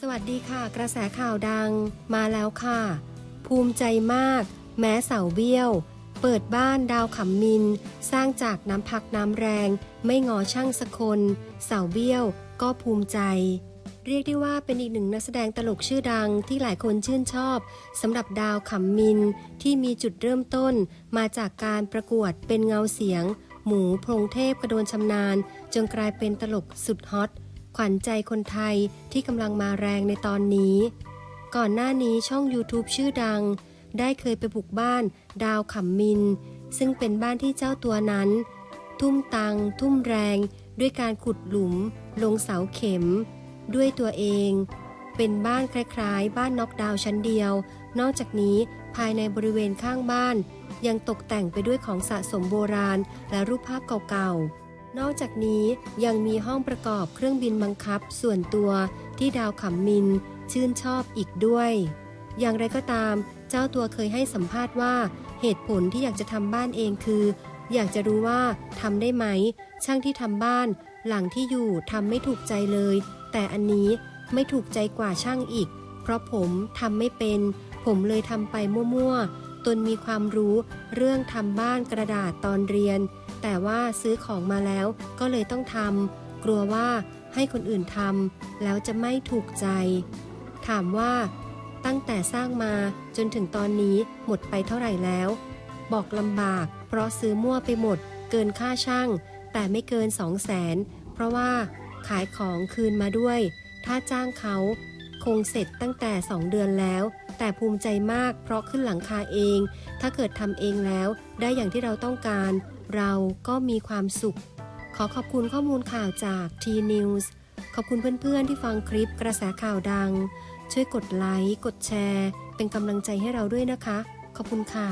สวัสดีค่ะ กระแสข่าวดังมาแล้วค่ะ ภูมิใจมาก แม้เสาเบี้ยว เปิดบ้านดาวขำมิน สร้างจากน้ำพักน้ำแรง ไม่งอช่างสกคน เสาเบี้ยวก็ภูมิใจ เรียกได้ว่าเป็นอีกหนึ่งนักแสดงตลกชื่อดังที่หลายคนชื่นชอบสำหรับดาวขำมินที่มีจุดเริ่มต้น มาจากการประกวดเป็นเงาเสียง หมูพงเทพกระโดนชำนาญจนกลายเป็นตลกสุดฮอต ขวัญใจคนไทยที่กำลังมาแรงในตอนนี้ ก่อนหน้านี้ช่อง YouTube ชื่อดัง ได้เคยไปบุกบ้าน ดาวขำมิน ซึ่งเป็นบ้านที่เจ้าตัวนั้น ทุ่มตัง ทุ่มแรง ด้วยการขุดหลุม ลงเสาเข็ม ด้วยตัวเอง เป็นบ้านคล้ายๆ บ้านน็อกดาวชั้นเดียว นอกจากนี้ภายในบริเวณข้างบ้าน ยังตกแต่งไปด้วยของสะสมโบราณ และรูปภาพเก่าๆ นอกจากนี้ยังมีห้องประกอบเครื่องบินบังคับส่วนตัวที่ดาวขำมินชื่นชอบอีกด้วย อย่างไรก็ตาม เจ้าตัวเคยให้สัมภาษณ์ว่า เหตุผลที่อยากจะทำบ้านเองคือ อยากจะรู้ว่าทำได้ไหม ช่างที่ทำบ้าน หลังที่อยู่ทำไม่ถูกใจเลย แต่อันนี้ไม่ถูกใจกว่าช่างอีก เพราะผมทำไม่เป็น ผมเลยทำไปมั่วๆตนมีความรู้เรื่องทำบ้านกระดาษตอนเรียน แต่ว่าซื้อของมาแล้วก็เลยต้องทำกลัวว่าให้คนอื่นทำแล้วจะไม่ถูกใจ ถามว่า ตั้งแต่สร้างมาจนถึงตอนนี้หมดไปเท่าไหร่แล้ว บอกลำบาก เพราะซื้อมั่วไปหมด เกินค่าช่าง แต่ไม่เกิน2 0 0แสนเพราะว่าขายของคืนมาด้วย ถ้าจ้างเขา คงเสร็จตั้งแต่ 2 เดือนแล้ว แต่ภูมิใจมากเพราะขึ้นหลังคาเอง ถ้าเกิดทำเองแล้ว ได้อย่างที่เราต้องการ เราก็มีความสุข ขอขอบคุณข้อมูลข่าวจาก T-News ขอบคุณเพื่อนๆที่ฟังคลิปกระแสข่าวดัง ช่วยกดไลค์ กดแชร์ เป็นกำลังใจให้เราด้วยนะคะ ขอบคุณค่ะ